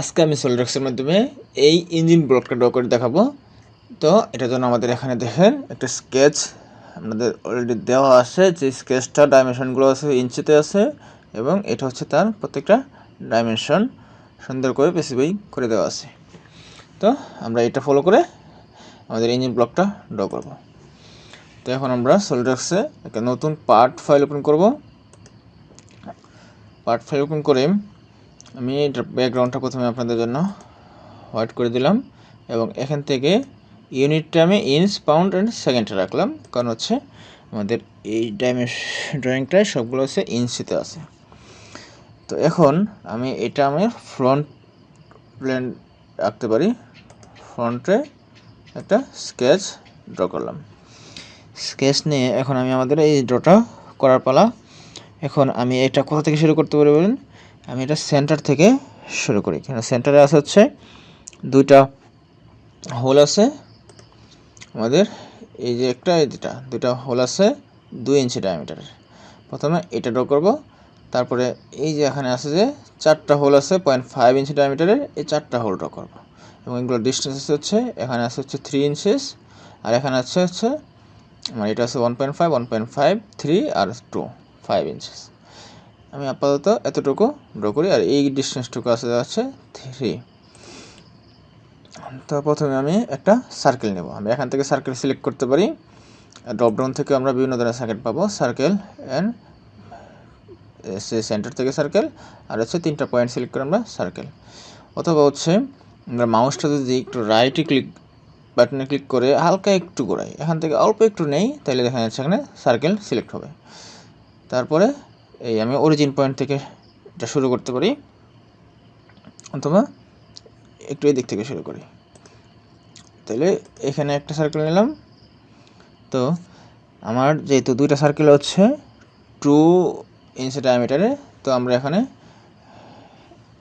আজকে আমি সোলডাক্সের মাধ্যমে এই ইঞ্জিন ব্লকটা ড্র করে দেখাবো। তো এটার জন্য আমাদের এখানে দেখেন, একটা স্কেচ আপনাদের অলরেডি দেওয়া আছে। যে স্কেচটা ডাইমেনশনগুলো আছে, ইঞ্চিতে আছে এবং এটা হচ্ছে তার প্রত্যেকটা ডাইমেনশন সুন্দর করে স্পেসিফাই করে দেওয়া আছে। তো আমরা এটা ফলো করে আমাদের ইঞ্জিন ব্লকটা ড্র করব। তো এখন আমরা সোলডাক্সে একটা নতুন পার্ট ফাইল ওপেন করব। পার্ট ফাইল ওপেন করে আমি ব্যাকগ্রাউন্ডটা প্রথমে আপনাদের জন্য হোয়াইট করে দিলাম এবং এখান থেকে ইউনিটটা আমি ইঞ্চ পাউন্ড অ্যান্ড সেকেন্ডে রাখলাম। কারণ হচ্ছে আমাদের এই ডাইমেশ ড্রয়িংটায় সবগুলো হচ্ছে ইঞ্চিতে আছে। তো এখন আমি এটা আমি ফ্রন্ট প্ল্যান রাখতে পারি। ফ্রন্টে একটা স্কেচ ড্র করলাম। স্কেচ নিয়ে এখন আমি আমাদের এই ড্রটা করার পালা। এখন আমি এটা কোথা থেকে শুরু করতে পারি বলুন? আমি এটা সেন্টার থেকে শুরু করি। কেন সেন্টারে আছে হচ্ছে দুইটা হোল আছে। আমাদের এই যে একটা, এই দুটা দুটা হোল আছে দুই ইঞ্চি ডায়ামিটারের প্রথমে এটা ড্র করব, তারপরে এই যে এখানে আছে যে চারটা হোল আছে পয়েন্ট ফাইভ ইঞ্চি ডায়ামিটারের এই চারটা হোল ড্র করব। এবং এগুলোর ডিস্টেন্স আছে হচ্ছে, এখানে আছে হচ্ছে থ্রি ইঞ্চেস আর এখানে আছে হচ্ছে আমার এটা আছে one point five one point five three আর টু ফাইভ ইঞ্চেস আমি আপাতত এতটুকু ড্র করি, আর এই ডিস্টেন্সটুকু আছে, যাচ্ছে থ্রি তো প্রথমে আমি একটা সার্কেল নেব। আমি এখান থেকে সার্কেল সিলেক্ট করতে পারি। ড্রপডাউন থেকে আমরা বিভিন্ন ধরনের সার্কেল পাবো। সার্কেল অ্যান্ড সে সেন্টার থেকে সার্কেল আর হচ্ছে তিনটা পয়েন্ট সিলেক্ট করে আমরা সার্কেল অথবা হচ্ছে আমরা মাউসটা যদি একটু রাইটে ক্লিক বাটনে ক্লিক করে হালকা একটু ঘোরাই, এখান থেকে অল্প একটু নেই তাহলে দেখা যাচ্ছে এখানে সার্কেল সিলেক্ট হবে। তারপরে এই আমি অরিজিন পয়েন্ট থেকে এটা শুরু করতে পারি। অথবা একটু এই দিক থেকে শুরু করি। তাহলে এখানে একটা সার্কেল নিলাম। তো আমার যেহেতু দুইটা সার্কেল হচ্ছে টু ইঞ্চি ডায়ামিটারে তো আমরা এখানে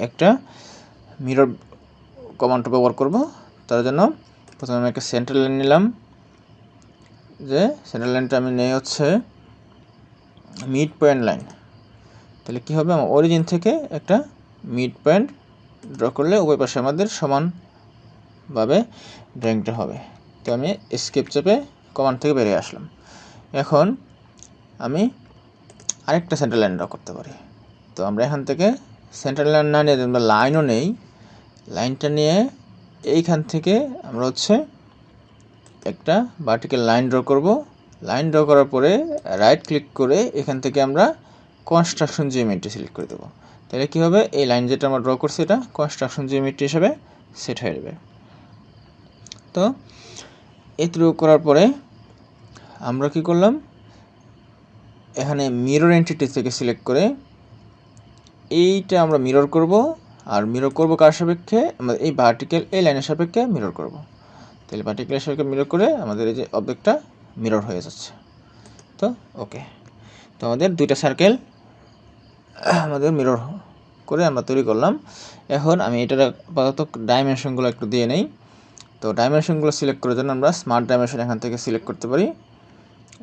একটা মিরর কমান্ড ব্যবহার করব। তার জন্য প্রথমে আমি একটা সেন্ট্রাল লাইন নিলাম। যে সেন্ট্রাল লাইনটা আমি নেই হচ্ছে মিড পয়েন্ট লাইন তাহলে কী হবে? আমার অরিজিন থেকে একটা মিড পয়েন্ট ড্র করলে উভয় পাশে আমাদের সমানভাবে ড্রয়িংটা হবে। তো আমি স্কেপ চেপে কমান্ড থেকে বেরিয়ে আসলাম। এখন আমি আরেকটা সেন্টার লাইন ড্র করতে পারি। তো আমরা এখান থেকে সেন্টার লাইন না নিয়ে আমরা লাইনও নেই লাইনটা নিয়ে এইখান থেকে আমরা হচ্ছে একটা ভার্টিক্যাল লাইন ড্র করব। লাইন ড্র করার পরে রাইট ক্লিক করে এখান থেকে আমরা কনস্ট্রাকশন জিওমেট্রি সিলেক্ট করে দেবো। তাহলে কী হবে? এই লাইন যেটা আমরা ড্র করছি এটা কনস্ট্রাকশন জিওমেট্রি হিসাবে সেট হয়ে যাবে। তো এটুকু করার পরে আমরা কি করলাম? এখানে মিরর এন্টিটি থেকে সিলেক্ট করে এইটা আমরা মিরর করব। আর মিরর করব কার সাপেক্ষে? আমরা এই ভার্টিক্যাল এই লাইনের সাপেক্ষে মিরর করব। তাহলে ভার্টিক্যালের সাপেক্ষে মিরর করে আমাদের এই যে অবজেক্টটা মিরর হয়ে যাচ্ছে। তো ওকে তো আমাদের দুইটা সার্কেল আমাদের মিরর করে আমরা তৈরি করলাম। এখন আমি এটার আপাতত ডাইমেনশনগুলো একটু দিয়ে নেই। তো ডাইমেনশনগুলো সিলেক্ট করার জন্য আমরা স্মার্ট ডাইমেনশন এখান থেকে সিলেক্ট করতে পারি।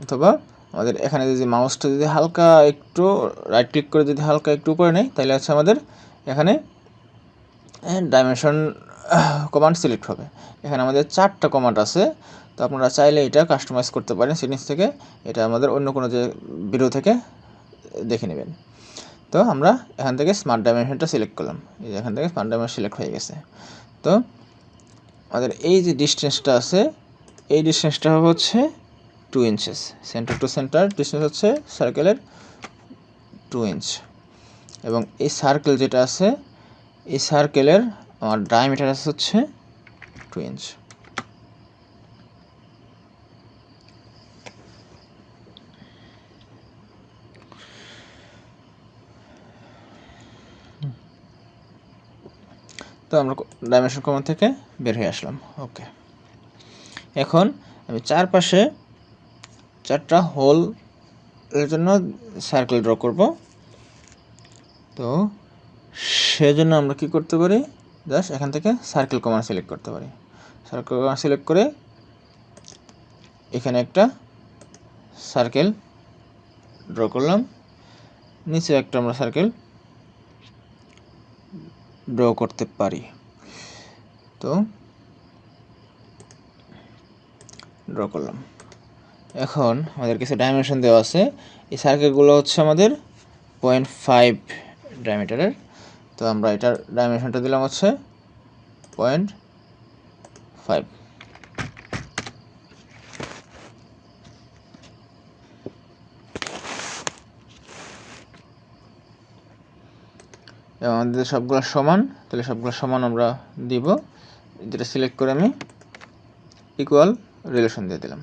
অথবা আমাদের এখানে যদি মাউসটা যদি হালকা একটু রাইট ক্লিক করে যদি হালকা একটু উপরে নেই, তাহলে হচ্ছে আমাদের এখানে ডাইমেনশন কমান্ড সিলেক্ট হবে। এখানে আমাদের চারটা কমান্ড আছে। তো আপনারা চাইলে এটা কাস্টমাইজ করতে পারেন। সেটিংস থেকে এটা আমাদের অন্য কোনো যে ভিডিও থেকে দেখে নেবেন। তো আমরা এখান থেকে স্মার্ট ডাইমেনশনটা সিলেক্ট করলাম। এই যে এখান থেকে স্মার্ট ডাইমেনশন সিলেক্ট হয়ে গেছে। তো আমাদের এই যে ডিস্টেন্সটা আছে, এই ডিস্টেন্সটা হচ্ছে two inches centre to centre distance হচ্ছে সার্কেলের টু ইঞ্চ এবং এই সার্কেল যেটা আছে, এই সার্কেলের আমার ডায়ামিটার আছে হচ্ছে টু ইঞ্চ তো আমরা ডাইমেনশন কমান থেকে বের হয়ে আসলাম। ওকে এখন আমি চারপাশে চারটা হোল এর জন্য সার্কেল ড্র করব। তো সেজন্য আমরা কি করতে পারি? জাস্ট এখান থেকে সার্কেল কমান্ড সিলেক্ট করতে পারি। সার্কেল কমান্ড সিলেক্ট করে এখানে একটা সার্কেল ড্র করলাম। নিচে একটা আমরা সার্কেল ড্র করতে পারি। তো ড্র করলাম। এখন আমাদের কিছু ডাইমেনশন দেওয়া আছে। এই সার্কেলগুলো হচ্ছে আমাদের পয়েন্ট ফাইভ ডায়ামিটারের তো আমরা এটার ডাইমেনশনটা দিলাম হচ্ছে পয়েন্ট ফাইভ আমাদের সবগুলো সমান, তাহলে সবগুলো সমান আমরা দিব। যেটা সিলেক্ট করে আমি ইকুয়াল রিলেশন দিয়ে দিলাম।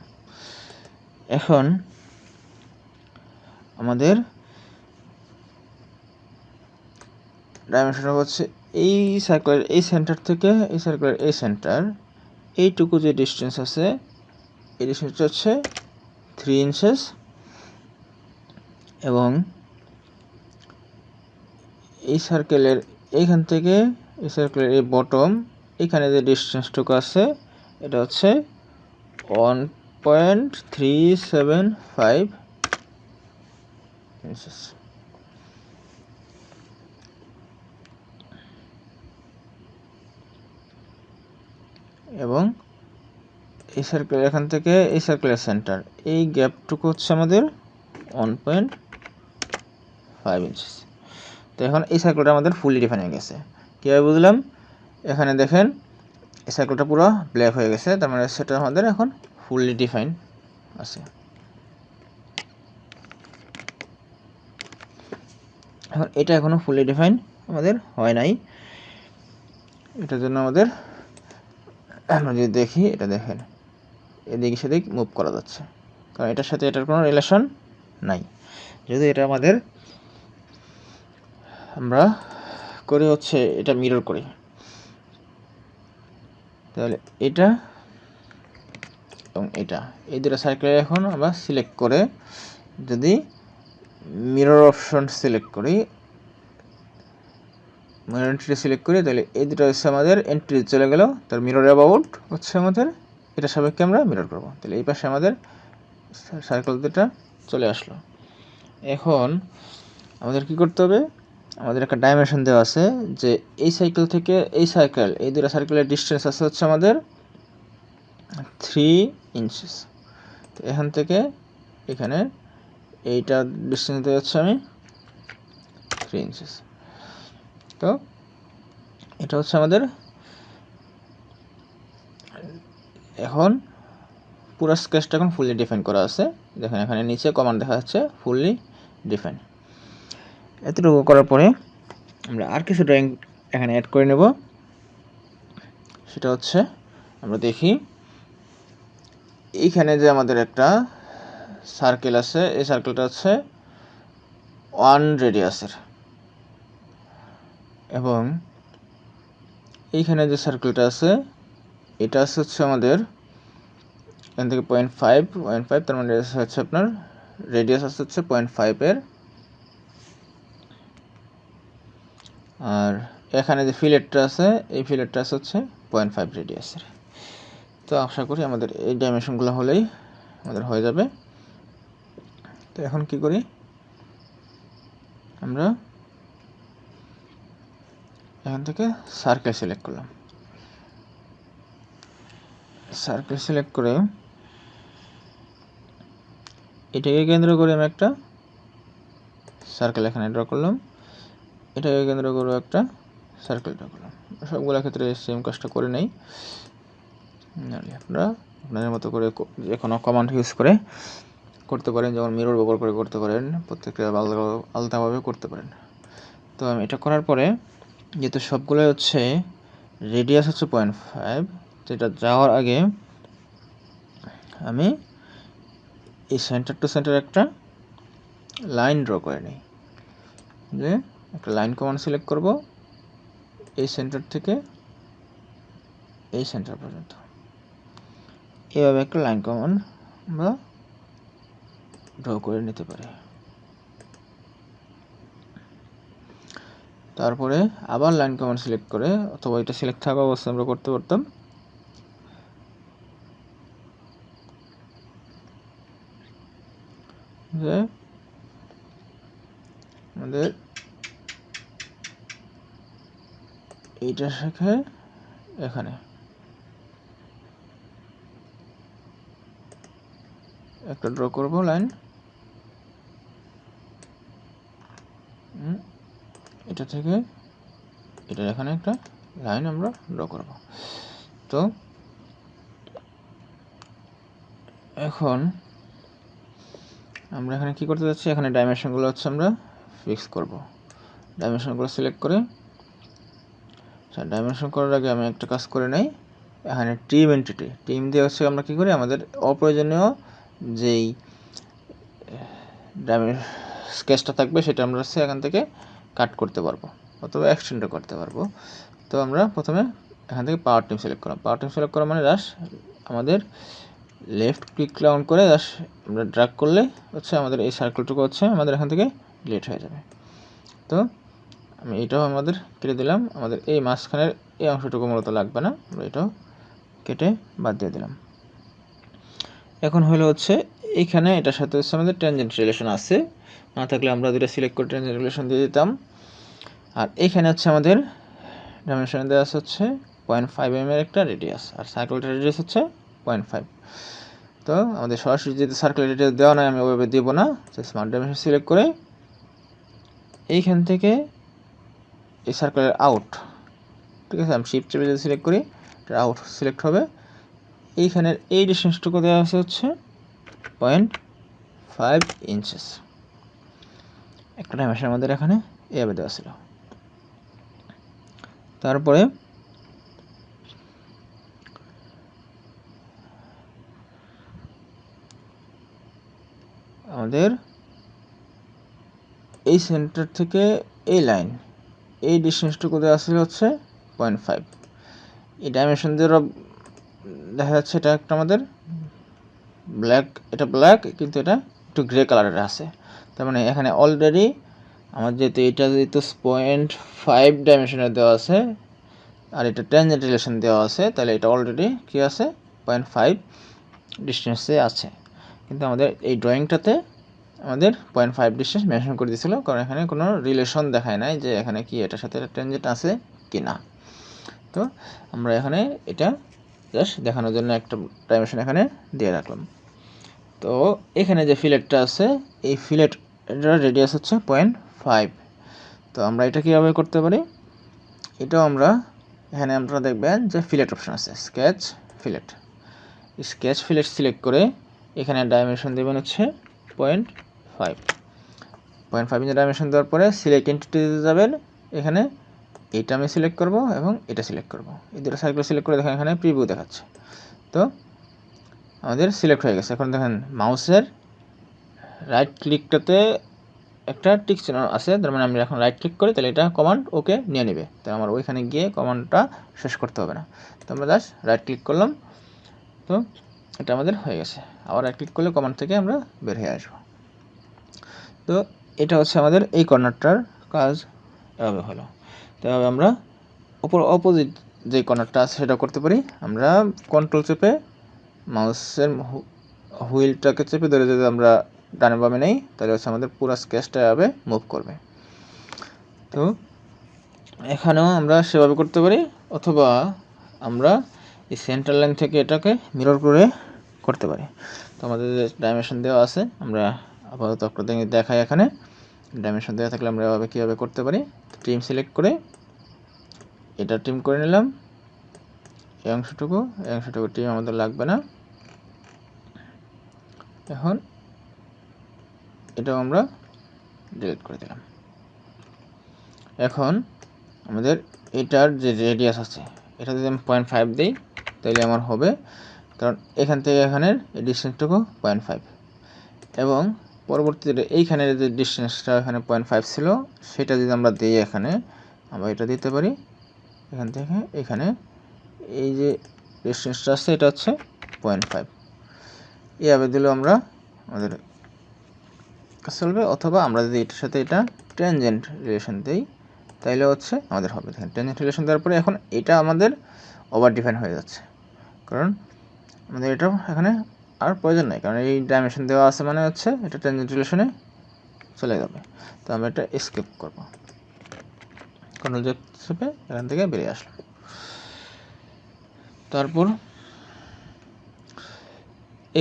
এখন আমাদের ডাইমেনশন হচ্ছে এই সার্কেলের এই সেন্টার থেকে এই সার্কেলের এই সেন্টার এইটুকু যে ডিস্টেন্স আছে, এই ডিস্টেন্সটা হচ্ছে থ্রি ইঞ্চেস এবং এই সার্কেলের এইখান থেকে এই সার্কেলের এই বটম এখানে যে ডিস্টেন্সটুকু আছে, এটা হচ্ছে one point three seven five এবং এই সার্কেল এখান থেকে এই সার্কেলের সেন্টার এই গ্যাপটুকু হচ্ছে আমাদের ওয়ান পয়েন্ট ফাইভ ইঞ্চেস তো এখন এই সার্কেলটা আমাদের ফুলি ডিফাইন হয়ে গেছে। কীভাবে বুঝলাম? এখানে দেখেন, এই সার্কেলটা পুরো ব্ল্যাক হয়ে গেছে, তার মানে সেটা আমাদের এখন ফুললি ডিফাইন আছে। এখন এটা এখনও ফুললি ডিফাইন আমাদের হয় নাই। এটার জন্য আমাদের, আমরা যদি দেখি, এটা দেখেন, এদিকে সেদিক মুভ করা যাচ্ছে। কারণ এটার সাথে এটার কোনো রিলেশন নাই। যদি এটা আমাদের আমরা করে হচ্ছে এটা মিরর করি। তাহলে এটা এবং এটা, এই দুটো সার্কেল এখন আমরা সিলেক্ট করে যদি মিরর অপশন সিলেক্ট করি মিরর এন্ট্রি সিলেক্ট করি, তাহলে এই দুটো হচ্ছে আমাদের এন্ট্রি চলে গেল। তার মিরর অ্যাবাউট হচ্ছে আমাদের, এটা সাপেক্ষে আমরা মিরর করব। তাহলে এই পাশে আমাদের সার্কেল দুটা চলে আসলো। এখন আমাদের কি করতে হবে? আমাদের একটা ডাইমেনশন দেওয়া আছে যে এই সাইকেল থেকে এই সাইকেল এই দুটো সার্কেলের ডিস্টেন্স আছে হচ্ছে আমাদের থ্রি ইঞ্চেস তো এখান থেকে এখানে এইটা ডিস্টেন্স দেওয়া হচ্ছে আমি থ্রি ইঞ্চেস তো এটা হচ্ছে আমাদের এখন পুরো স্কেচটা এখন ফুললি ডিফাইন করা আছে। দেখেন এখানে নিচে কমান দেখা যাচ্ছে ফুললি ডিফাইন এতটুকু করার পরে আমরা আর কিছু ড্রয়িং এখানে অ্যাড করে নেব। সেটা হচ্ছে, আমরা দেখি, এইখানে যে আমাদের একটা সার্কেল আছে, এই সার্কেলটা হচ্ছে ওয়ান রেডিয়াসের এবং এইখানে যে সার্কেলটা আছে, এটা আছে হচ্ছে আমাদের এখান থেকে পয়েন্ট ফাইভ পয়েন্ট ফাইভ তার মানে হচ্ছে আপনার রেডিয়াস আছে হচ্ছে পয়েন্ট ফাইভের আর এখানে যে ফিলেটটা আছে, এই ফিলেটটা আছে হচ্ছে পয়েন্ট ফাইভ রেডিয়াসের তো আশা করি আমাদের এই ডাইমেনশনগুলো হলেই আমাদের হয়ে যাবে। তো এখন কি করি? আমরা এখান থেকে সার্কেল সিলেক্ট করলাম। সার্কেল সিলেক্ট করে এটাকে কেন্দ্র করে আমি একটা সার্কেল এখানে ড্র করলাম। এটাকে কেন্দ্র করে একটা সার্কেল ড্র করলাম। সবগুলো ক্ষেত্রে সেম কাজটা করে নেই। আপনারা আপনাদের মতো করে যে কোনো কমান্ড ইউজ করে করতে পারেন, যেমন মিরর ব্যবহার করে করতে পারেন, প্রত্যেকটা আলাদা আলাদাভাবে করতে পারেন। তো আমি এটা করার পরে যেহেতু সবগুলো হচ্ছে রেডিয়াস হচ্ছে পয়েন্ট ফাইভ যেটা যাওয়ার আগে আমি এই সেন্টার টু সেন্টার একটা লাইন ড্র করে নিই। যে একটা লাইন কমান্ড সিলেক্ট করব, এই সেন্টার থেকে এই সেন্টার পর্যন্ত। এভাবে একটা লাইন কমান্ড আমরা ড্র করে নিতে পারি। তারপরে আবার লাইন কমান্ড সিলেক্ট করে, অথবা এটা সিলেক্ট থাকা অবস্থায় আমরা করতে পারতাম। যে আমাদের এইটা রেখে এখানে। একটা ড্র করব লাইন এটা থেকে এটা এখানে একটা লাইন আমরা ড্র করব। তো, এখন আমরা এখানে কি করতে যাচ্ছি? এখানে ডাইমেনশনগুলো হচ্ছে আমরা ফিক্স করব। ডাইমেনশনগুলো সিলেক্ট করে আচ্ছা ডাইমেনশন করার আগে আমি একটা কাজ করে নেই। এখানে টিম এন্টিটি টিম দিয়ে হচ্ছে আমরা কি করি? আমাদের অপ্রয়োজনীয় যেই স্কেচটা থাকবে সেটা আমরা হচ্ছে এখান থেকে কাট করতে পারব, অথবা এক্সটেন্ডও করতে পারব। তো আমরা প্রথমে এখান থেকে পাওয়ার টিম সিলেক্ট করলাম। পাওয়ার টিম সিলেক্ট করা মানে রাস আমাদের লেফট ক্লিক ডাউন করে জাস আমরা ড্রাগ করলে হচ্ছে আমাদের এই সার্কেলটুকু হচ্ছে আমাদের এখান থেকে ডিলিট হয়ে যাবে। তো আমি এটাও আমাদের কেটে দিলাম। আমাদের এই মাঝখানের এই অংশটুকু মূলত লাগবে না। এটাও কেটে বাদ দিয়ে দিলাম। এখন হলো হচ্ছে এইখানে এটার সাথে হচ্ছে আমাদের ট্যানজেন্ট রিলেশন আছে। না থাকলে আমরা দুটো সিলেক্ট করে ট্যানজেন্ট রিলেশন দিয়ে দিতাম। আর এইখানে হচ্ছে আমাদের ডাইমেনশন দেওয়া আছে হচ্ছে পয়েন্ট ফাইভ এম এর একটা রেডিয়াস আর সার্কেলটার রেডিয়াস হচ্ছে পয়েন্ট ফাইভ তো আমাদের সরাসরি যদি সার্কেল রেডিয়াস দেওয়া নাই, আমি ওইভাবে দেবো না। স্মার্ট ডাইমেনশন সিলেক্ট করে এইখান থেকে এই সার্কেলের আউট ঠিক আছে? আমি শিফট চেপে যদি সিলেক্ট করি, এটা আউট সিলেক্ট হবে। এইখানের এই ডিস্টেন্সটুকু দেওয়া আছে হচ্ছে পয়েন্ট ফাইভ ইঞ্চেস একটা ডাইমেনশন আমাদের এখানে এভাবে দেওয়া ছিল। তারপরে আমাদের এই সেন্টার থেকে এই লাইন এই ডিস্টেন্সটুকু দেওয়া ছিল হচ্ছে পয়েন্ট ফাইভ এই ডাইমেনশন দিয়ে দেখা যাচ্ছে এটা একটা আমাদের ব্ল্যাক এটা ব্ল্যাক কিন্তু এটা একটু গ্রে কালারের আছে। তার মানে এখানে অলরেডি আমার যেহেতু এটা যেহেতু পয়েন্ট ফাইভ ডাইমেনশনে দেওয়া আছে, আর এটা টেনজেন্ট রিলেশন দেওয়া আছে, তাহলে এটা অলরেডি কী আছে? পয়েন্ট ফাইভ ডিস্টেন্সে আছে। কিন্তু আমাদের এই ড্রয়িংটাতে আমাদের পয়েন্ট ফাইভ ডিস্টেন্স মেনশন করে দিয়েছিল, কারণ এখানে কোনো রিলেশন দেখায় নাই যে এখানে কি এটার সাথে টেনজেন্ট আছে কি না তো আমরা এখানে এটা জাস্ট দেখানোর জন্য একটা ডাইমেনশন এখানে দিয়ে রাখলাম। তো এখানে যে ফিলেটটা আছে, এই ফিলেটটার রেডিয়াস হচ্ছে পয়েন্ট ফাইভ তো আমরা এটা কীভাবে করতে পারি? এটাও আমরা এখানে আপনারা দেখবেন যে ফিলেট অপশান আছে sketch fillet sketch fillet select করে এখানে ডাইমেনশন দেবেন হচ্ছে পয়েন্ট ফাইভ পয়েন্ট ফাইভ ইঞ্চের ডাইমেনশন দেওয়ার পরে সিলেক্ট এন্টিটি দিতে যাবেন। এখানে এটা আমি সিলেক্ট করব এবং এটা সিলেক্ট করব। এই দুটো সাইকেল সিলেক্ট করে দেখেন এখানে প্রিভিউ দেখাচ্ছে। তো আমাদের সিলেক্ট হয়ে গেছে। এখন দেখেন মাউসের রাইট ক্লিকটাতে একটা টিক চিহ্ন আছে। তার মানে আমি এখন রাইট ক্লিক করি, তাহলে এটা কমান্ড ওকে নিয়ে নেবে। তাহলে আমার ওইখানে গিয়ে কমান্ডটা শেষ করতে হবে না। তো আমরা জাস্ট রাইট ক্লিক করলাম। তো এটা আমাদের হয়ে গেছে। আবার রাইট ক্লিক করলে কমান্ড থেকে আমরা বের হয়ে আসব। তো এটা হচ্ছে আমাদের এই কর্নারটার কাজ। এভাবে হলো। তো এভাবে আমরা অপর অপোজিট যে কর্নারটা আছে সেটা করতে পারি। আমরা কন্ট্রোল চেপে মাউসের হুইলটাকে চেপে ধরে যদি আমরা ডানে বামে নেই, তাহলে হচ্ছে আমাদের পুরো স্কেচটা এভাবে মুভ করবে। তো এখানেও আমরা সেভাবে করতে পারি, অথবা আমরা এই সেন্টার লাইন থেকে এটাকে মিরর করে করতে পারি। তো আমাদের যে ডাইমেনশন দেওয়া আছে, আমরা আপাতত আপনাদের দেখাই এখানে। ডাইমেনশন দেওয়া থাকলে আমরা এভাবে কীভাবে করতে পারি? টিম সিলেক্ট করে এটা টিম করে নিলাম। এই অংশটুকু এই অংশটুকু টিম আমাদের লাগবে না। এখন এটাও আমরা ডিলিট করে দিলাম। এখন আমাদের এটার যে রেডিয়াস আছে, এটা যদি আমি পয়েন্ট ফাইভ দিই, তাহলে আমার হবে। কারণ এখান থেকে এখানের এই ডিস্টেন্সটুকু পয়েন্ট ফাইভ এবং পরবর্তীতে এইখানের যে ডিস্টেন্সটা এখানে পয়েন্ট ফাইভ ছিল, সেটা যদি আমরা দিই এখানে, আমরা এটা দিতে পারি। এখান থেকে এখানে এই যে ডিস্টেন্সটা আছে, এটা হচ্ছে পয়েন্ট ফাইভ এইভাবে দিলেও আমরা আমাদের চলবে, অথবা আমরা যদি এটার সাথে এটা ট্যানজেন্ট রিলেশন দিই, তাইলে হচ্ছে আমাদের হবে। দেখেন ট্যানজেন্ট রিলেশন দেওয়ার পরে এখন এটা আমাদের ওভার ডিফাইন হয়ে যাচ্ছে। কারণ আমাদের এটা এখানে আর প্রয়োজন নেই, কারণ এই ডাইমেনশন দেওয়া আছে মানে হচ্ছে এটা ট্যানজেন্ট রিলেশনে চলে যাবে। তো আমরা এটা স্কিপ করব। কন্ট্রোল জেড চেপে এখান থেকে বেরিয়ে আসলাম। তারপর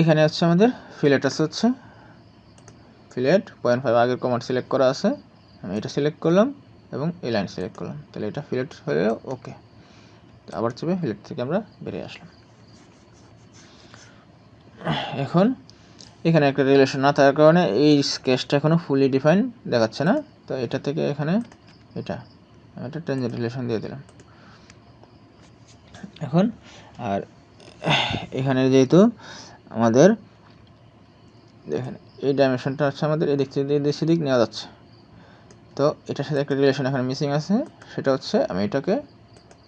এখানে হচ্ছে আমাদের ফিলেট আছে হচ্ছে। ফিলেট পয়েন্ট ফাইভ আগের কমান্ড সিলেক্ট করা আছে। আমি এটা সিলেক্ট করলাম এবং এই লাইন সিলেক্ট করলাম। তাহলে এটা ফিলেট হয়ে ওকে আবার চেপে ফিলেট থেকে আমরা বেরিয়ে আসলাম। এখন এখানে একটা রিলেশন না থাকার কারণে এই স্কেচটা এখনও ফুলি ডিফাইন দেখাচ্ছে না। তো এটা থেকে এখানে এটা এটা টেনজেন্ট রিলেশন দিয়ে দিলাম। এখন আর এখানে যেহেতু আমাদের দেখেন, এই ডাইমেনশনটা হচ্ছে আমাদের এদিক থেকে সেদিক নেওয়া যাচ্ছে। তো এটার সাথে একটা রিলেশন এখানে মিসিং আছে, সেটা হচ্ছে আমি এটাকে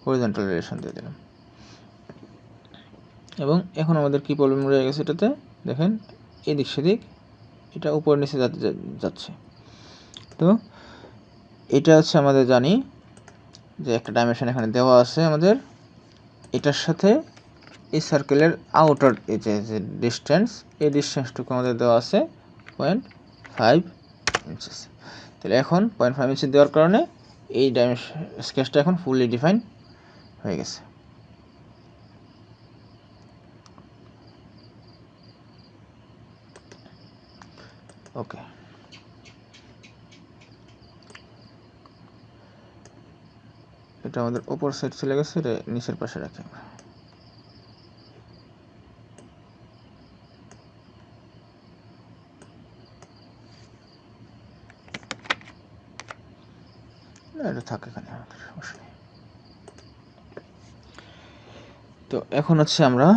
হরিজেন্টাল রিলেশন দিয়ে দিলাম। এবং এখন আমাদের কি প্রবলেম রয়ে গেছে এটাতে? দেখেন, এদিক সেদিক, এটা উপর নিচে যাচ্ছে। তো, এটা হচ্ছে আমাদের জানি যে একটা ডাইমেনশন এখানে দেওয়া আছে আমাদের। এটার সাথে এই সার্কেলের আউটার এই যে ডিস্টেন্স এই ডিস্টেন্সটুকু আমাদের দেওয়া আছে পয়েন্ট ফাইভ ইঞ্চেস তাহলে এখন পয়েন্ট ফাইভ ইঞ্চি দেওয়ার কারণে এই ডাইমেনশন স্কেচটা এখন ফুললি ডিফাইন হয়ে গেছে। ওকে এটা আমাদের ওপর সাইড চলে গেছে, এটা নিচের পাশে রাখি আমরা। এটা থাকে এখানে, আমাদের তো এখন হচ্ছে আমরা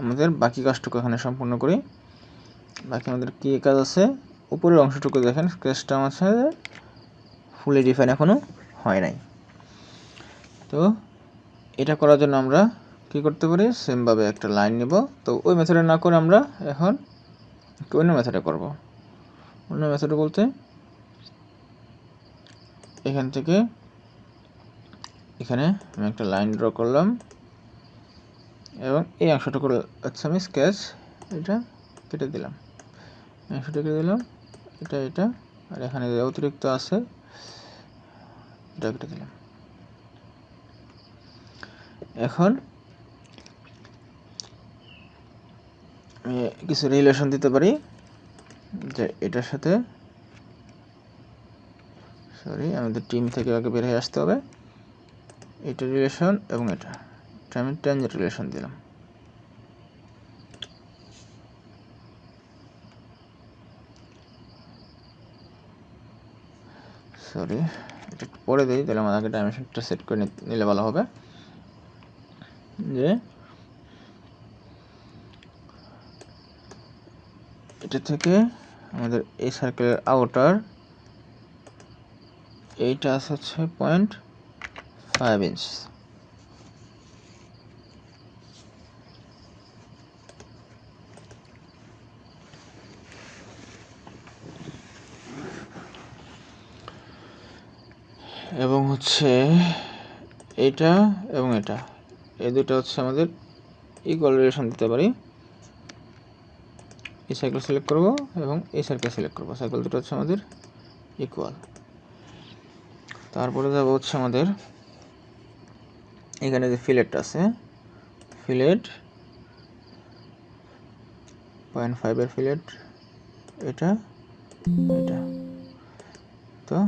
আমাদের বাকি কাজটুকু এখানে সম্পূর্ণ করি। বাকি আমাদের কী কাজ আছে? উপরের অংশটুকু দেখেন স্কেচটা আমার ফুলি ডিফাইন এখনও হয় নাই। তো এটা করার জন্য আমরা কি করতে পারি? সেমভাবে একটা লাইন নিব। তো ওই মেথডে না করে আমরা এখন অন্য মেথডে করব। অন্য মেথডে বলতে এখান থেকে এখানে আমি একটা লাইন ড্র করলাম। এবং এই অংশটুকু হচ্ছে আমি স্কেচ এটা কেটে দিলাম। অংশটা কেটে দিলাম। এটা এটা। আর এখানে অতিরিক্ত আছে, এটা কেটে দিলাম। এখন আমি কিছু রিলেশন দিতে পারি। যে এটার সাথে সরি আমাদের টিম থেকে আগে বের হয়ে আসতে হবে। এটা রিলেশন এবং এটা। আমি টেনজেন্ট রিলেশন দিলাম। সরি এটা পরে দিই তাহলে আমার আগে ডাইমেনশনটা সেট করে নিলে ভালো হবে। যে, এটা থেকে আমাদের এই সার্কেলের আউটার এইটা হচ্ছে পয়েন্ট ফাইভ ইঞ্চ এবং হচ্ছে এটা এবং এটা। এই দুটো হচ্ছে আমাদের ইকুয়াল রিলেশন দিতে পারি। এই সাইকেল সিলেক্ট করব এবং এই সাইকেল সিলেক্ট করব। সাইকেল দুটো হচ্ছে আমাদের ইকুয়াল তারপরে যাব হচ্ছে আমাদের এখানে যে ফিলেট আছে ফিলেট পয়েন্ট ফাইভের ফিলেট এটা এটা। তো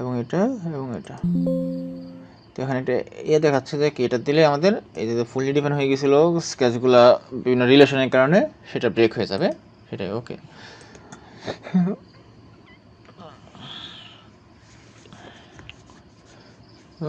এবং এটা এবং এটা। তো এখানে এটা ইয়ে দেখাচ্ছে যে কি, এটা দিলে আমাদের এই যে ফুললি ডিপেন্ড হয়ে গেছিল স্কেচগুলো বিভিন্ন রিলেশনের কারণে সেটা ব্রেক হয়ে যাবে। সেটাই ওকে তো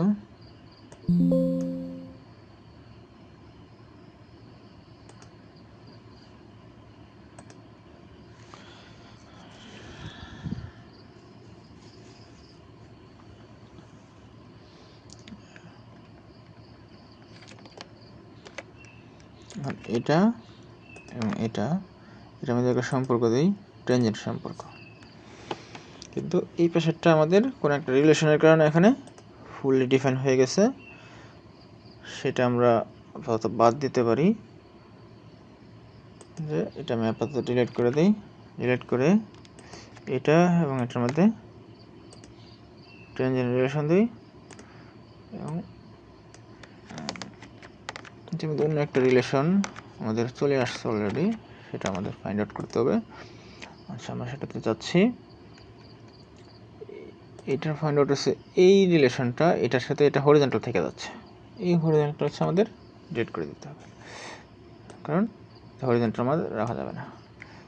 এটা এবং এটা এটা আমাদের একটা সম্পর্ক দিই ট্রেঞ্জেন্ট সম্পর্ক। কিন্তু এই প্রেশারটা আমাদের কোনো একটা রিলেশনের কারণে এখানে ফুললি ডিফাইন হয়ে গেছে। সেটা আমরা আপাতত বাদ দিতে পারি। যে এটা আমি আপাতত ডিলেট করে দিই। ডিলিট করে এটা এবং এটার মধ্যে ট্যানজেন্ট রিলেশন দিই এবং যেমন অন্য একটা রিলেশন আমাদের চলে আসছে অলরেডি সেটা আমাদের ফাইন্ড আউট করতে হবে। আচ্ছা আমরা সেটাতে যাচ্ছি। এটার ফাইন্ড আউট হচ্ছে এই রিলেশনটা এটার সাথে এটা হরিজেন্টাল থেকে যাচ্ছে। এই হরিজেন্টাল হচ্ছে আমাদের ডেট করে দিতে হবে। কারণ হরিজেন্টাল আমাদের রাখা যাবে না।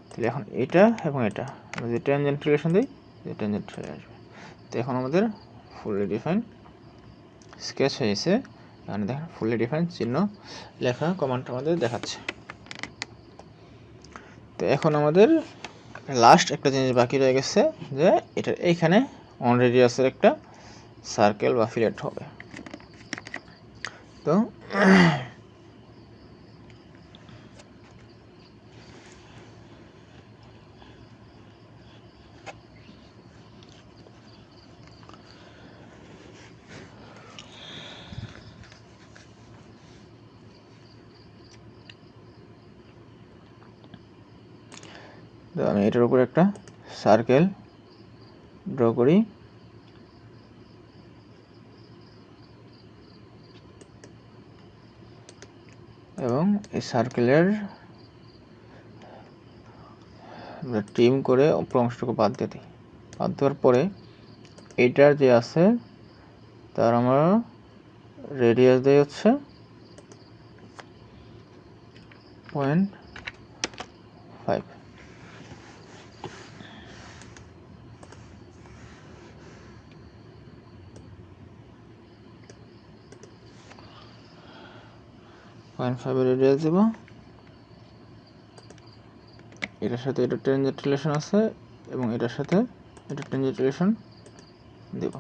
তাহলে এখন এটা এবং এটা, আমরা যদি ট্যানজেন্ট রিলেশন দিই যে ট্যানজেন্ট চলে আসবে। তো এখন আমাদের ফুললি ডিফাইন স্কেচ হয়েছে। এখানে দেখেন ফুললি ডিফাইন চিহ্ন লেখা কমান্ড আমাদের দেখাচ্ছে। তো এখন আমাদের লাস্ট একটা জিনিস বাকি রয়ে গেছে যে এটার এইখানে অন রেডিয়াসের একটা সার্কেল বা ফিলেট হবে। তো তো আমি এটার উপর একটা সার্কেল ড্র করি। এবং এই সার্কেলের আমরা ট্রিম করে উপর অংশটুকু বাদ দিয়ে দিই। বাদ দেওয়ার পরে এইটার যে আছে, তার আমরা রেডিয়াস দেয় হচ্ছে পয়েন্ট ফাইভ পয়েন্ট ফাইভের রেডিয়াস দেব। এটার সাথে এটা টেনজেন্ট রিলেশন আছে এবং এটার সাথে এটা টেনজেন্ট রিলেশন দেব।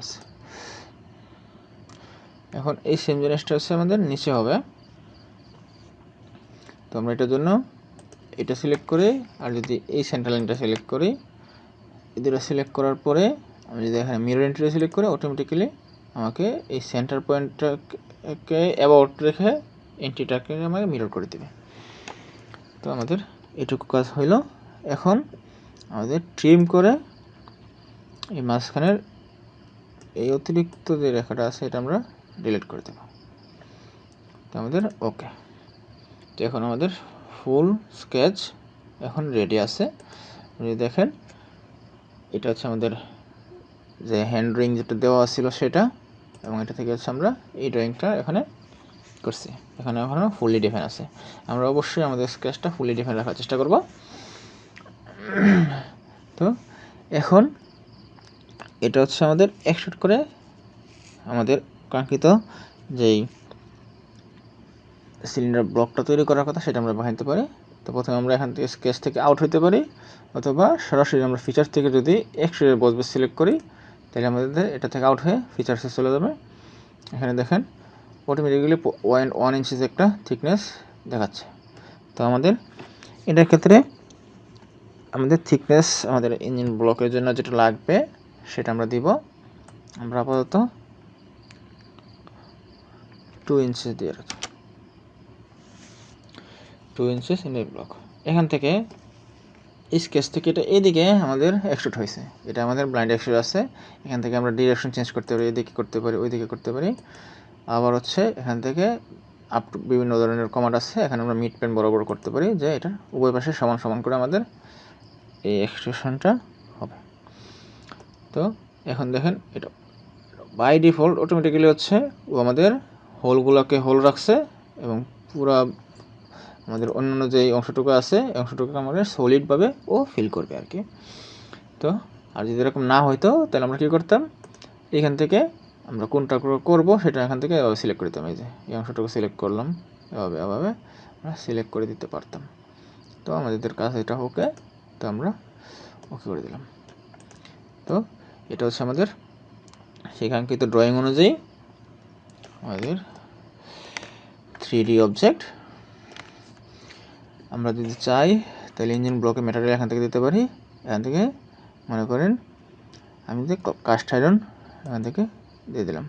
আছে। এখন এই সেম জিনিসটা হচ্ছে আমাদের নিচে হবে। তো আমরা এটার জন্য এটা সিলেক্ট করে, আর যদি এই সেন্ট্রাল লাইনটা সিলেক্ট করি এদের সিলেক্ট করার পরে আমি যদি এখানে মিরর এন্ট্রি সিলেক্ট করি অটোমেটিক্যালি আমাকে এই সেন্টার পয়েন্টটাকে অ্যাবাউট রেখে এন্ট্রিটাকে আমাকে মিরর করে দেবে। তো আমাদের এটুকু কাজ হইল। এখন আমাদের ট্রিম করে এই মাঝখানের এই অতিরিক্ত যে রেখাটা আছে, এটা আমরা ডিলিট করে দেব। তো আমাদের ওকে তো এখন আমাদের ফুল স্কেচ এখন রেডি আছে। যদি দেখেন, এটা হচ্ছে আমাদের যে হ্যান্ড ড্রয়িং যেটা দেওয়া ছিল সেটা, এবং এটা থেকে হচ্ছে আমরা এই ড্রয়িংটা এখানে করছি। এখানে এখনও ফুললি ডিফাইন আছে। আমরা অবশ্যই আমাদের স্কেচটা ফুললি ডিফাইন রাখার চেষ্টা করব। তো এখন এটা হচ্ছে আমাদের একশুট করে আমাদের কাঙ্ক্ষিত যেই সিলিন্ডার ব্লকটা তৈরি করার কথা সেটা আমরা বানাইতে পারি। তো প্রথমে আমরা এখান থেকে স্কেচ থেকে আউট হইতে পারি, অথবা সরাসরি আমরা ফিচার থেকে যদি এক্সট্রা বসবে সিলেক্ট করি তাহলে আমাদের এটা থেকে আউট হয়ে ফিচার্সে চলে যাবে। এখানে দেখেন অটোমেটিক্যালি ওয়ান ওয়ান ইঞ্চিস একটা থিকনেস দেখাচ্ছে। তো আমাদের এটার ক্ষেত্রে আমাদের থিকনেস আমাদের ইঞ্জিন ব্লকের জন্য যেটা লাগবে, সেটা আমরা দিব। আমরা আপাতত টু ইঞ্চিস দিয়ে রাখি টু ইঞ্চিস ইন ব্লক এখান থেকে স্কেচ থেকে এটা এদিকে আমাদের এক্সট্রুট হয়েছে। এটা আমাদের ব্লাইন্ড এক্সট্রুট আছে। এখান থেকে আমরা ডিরেকশন চেঞ্জ করতে পারি, এদিকে করতে পারি, ওইদিকে করতে পারি। আবার হচ্ছে এখান থেকে আপ টু বিভিন্ন ধরনের কমান্ড আছে। এখানে আমরা মিড পেন বরাবর করতে পারি যে এটা উভয় পাশে সমান সমান করে আমাদের এই এক্সট্রেশনটা হবে। তো এখন দেখেন এটা বাই ডিফল্ট অটোমেটিক্যালি হচ্ছে ও আমাদের হোলগুলোকে হোল রাখছে এবং পুরা আমাদের অন্যান্য যে অংশটুকু আছে, এই অংশটুকু আমাদের সলিডভাবে ও ফিল করবে আর কি তো, আর যদি এরকম না হইতো, তাহলে আমরা কী করতাম? এখান থেকে আমরা কোনটা করব সেটা এখান থেকে এভাবে সিলেক্ট করে দিতাম। এই যে, এই অংশটুকু সিলেক্ট করলাম, এভাবে এভাবে আমরা সিলেক্ট করে দিতে পারতাম। তো আমাদের কাজ এটা ওকে তো আমরা ওকে করে দিলাম। তো, এটা হচ্ছে আমাদের সেখানকৃত ড্রয়িং অনুযায়ী আমাদের থ্রি ডি অবজেক্ট আমরা যদি চাই, তাহলে ইঞ্জিন ব্লকে ম্যাটেরিয়াল এখান থেকে দিতে পারি। এখান থেকে, মনে করেন, আমি যে কাস্ট আয়রন এখান থেকে দিয়ে দিলাম।